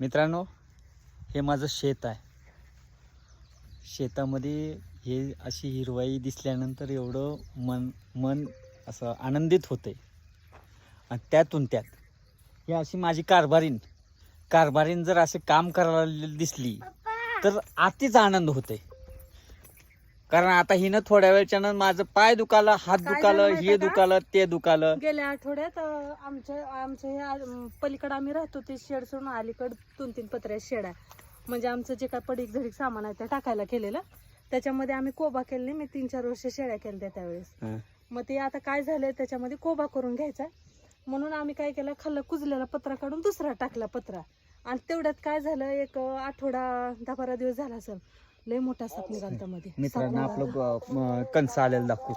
मित्रांनो हे माझं शेत आहे. शेतामध्ये हे अशी हिरवाई दिसल्यानंतर एवढं मन मन असं आनंदित होते आणि त्यातून त्यात हे अशी माझी कारभारीन. कारभारीन जर असे काम करायला दिसली तर आतीच आनंद होते कारण आता हिनं थोड्या वेळच्यानं माझं पाय दुखालं हात काय दुखालं झालं हे माहितीये का? दुखालं ते दुखालं. गेल्या आठवड्यात अं, आमच्या आमच्या हे आ- पलीकडे आम्ही राहतो ते शेड सोडून अलीकडे दोन तीन पत्र्या शेड आहे. म्हणजे आमचं जे काय पडीक झडीक सामान आहे ते टाकायला केलेलं. त्याच्यामध्ये आम्ही कोबा केले नाही मी तीन चार वर्ष शेळ्या केल्या त्यावेळेस. हं. मग ते आता काय झालंय त्याच्यामध्ये कोबा करून घ्यायचा म्हणून आम्ही काय केलं खाल्लं कुजलेला पत्रा काढून दुसरा टाकला पत्रा. आणि तेवढ्यात काय झालं एक आठवडा दहा बारा दिवस झाला असेल. लय मोठा साप निघाला त्यामध्ये. मित्रांनो आपलं म- कणसं आलेलं दाखवू.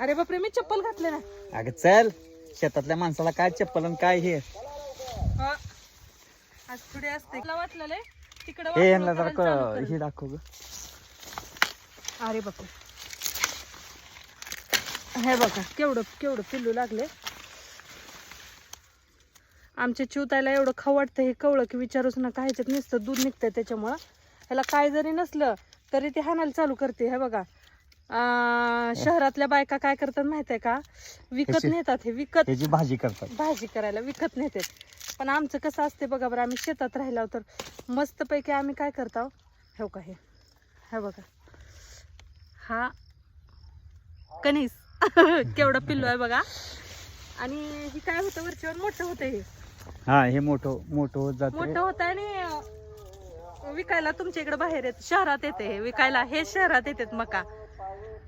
अरे बापरे मी चप्पल घातले ना अगं चल. शेतातल्या माणसाला काय चप्पल आणि काय हे? हा. आज पुढे असते. मला वाटलेलं तिकडे हे यांना जरा क- हे दाखव ग. अरे बापरे. हे बघा केवढं केवढं पिल्लू लागले. आमच्या चिवतायला एवढं खाऊ वाटतं हे कवळं की विचारूच नका. ह्याच्यात नुसतं दूध निघतंय त्याच्यामुळं. ह्याला काय जरी नसलं तरी ते हाणायला चालू करते हे बघा. शहरातल्या बायका काय करतात माहीत आहे का? विकत? नेतात हे विकत भाजी करतात. भाजी करायला विकत नेते. पण आमचं कसं असते बघा बरं आम्ही शेतात राहिलो तर मस्तपैकी आम्ही काय करतो? हो का हे. हे बघा. हा कणीस. केवढं पिल्लू आहे बघा. आणि ही काय होतं वरच्यावर मोठं होतं हे. हा हे मोठं मोठं होत जाते मोठं होतं आणि विकायला तुमच्या इकडे बाहेर येत शहरात येते हे विकायला. हे शहरात येतात मका.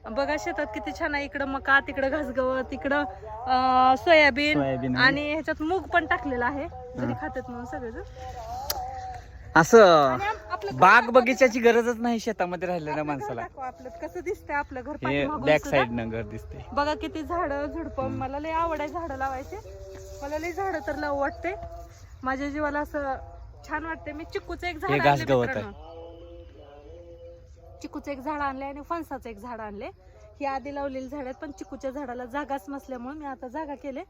बघा शेतात किती छान आहे इकडं मका तिकडं घासगवत तिकडं अं, सोयाबीन सोयाबीन आहे. आणि ह्याच्यात मूग पण टाकलेला आहे. घरी खातात म्हणून सगळेजण. असं आणि आपलं बाग दाखवा बगीच्याची गरजच नाही शेतामध्ये राहिलेल्या आपलं घर माणसाला. दाखवा आपलं कसं दिसतंय आपलं घर हे पाठीमागून बॅक सुद्धा. साइड न घर दिसते बघा किती झाडं झुडपं मला लय आवड आहे झाडं लावायचे. मला लय झाडं तर लावू वाटते माझ्या जीवाला असं छान वाटते मी चिक्कूचं एक झाड आणले घासगवत आहे. मित्रांनो. चिक्कूचं एक झाड आणले आणि फणसाचं एक झाड आणले ही आधी लावलेली झाड आहेत पण चिक्कूच्या झाडाला जागाच नसल्यामुळे मी आता जागा केले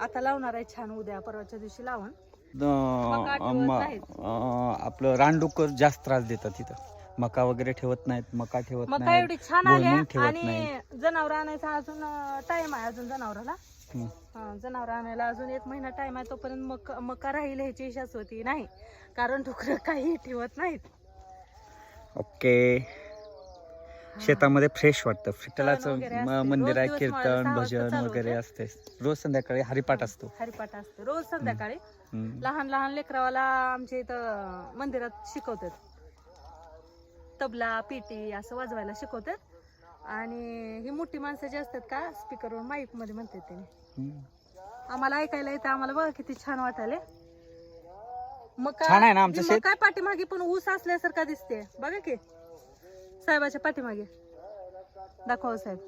आता लावणार आहे छान उद्या परवाच्या दिवशी लावून अं. अं, आपलं रानडुक्कर जास्त त्रास देतात तिथं मका वगैरे ठेवत नाहीत मका ठेवत मका नाहीत एवढी छान भुईमुग ठेवत आणि नाही. जनावर आणायचा अजून टाइम आहे अजून जनावराला. जनावर आणायला अजून एक महिना टाइम आहे तोपर्यंत मक मका राहील ह्याची शाश्वती नाही. कारण डुकरं काही ठेवत नाहीत. ओके. शेतामध्ये फ्रेश वाटतं. विठ्ठलाचं वगैरे म-. मंदिर रोज आहे दिवस मला कीर्तन सहा वाजता भजन चालू वगैरे होते. असते. रोज संध्याकाळी हरिपाठ असतो. हरिपाठ असते. रोज संध्याकाळी. हम्म. लहान लहान लेकरावाला आमच्या इथं मंदिरात शिकवतात. तबला पेटी असं वाजवायला शिकवतात. आणि ही मोठी माणसं जी असतात का स्पीकरवर माईकमध्ये म्हणतात त्याने. आम्हाला ऐकायला येतं आम्हाला बघा किती छान वाटायले मग का- छान आहे ना आमचं मग शेत? काय पाठीमागे पण ऊस असल्यासारखा दिसते बघा की साहेबाच्या पाठीमागे. दाखवा साहेब.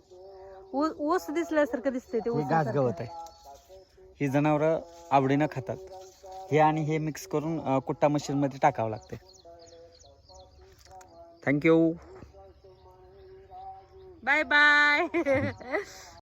ऊ- ऊस दिसल्यासारखं दिसते ते हे ऊस गवत आहे. ही जनावर आवडीनं खातात. हे आणि हे मिक्स करून कुट्टा मशीन मध्ये टाकावं लागते Thank you. Bye bye.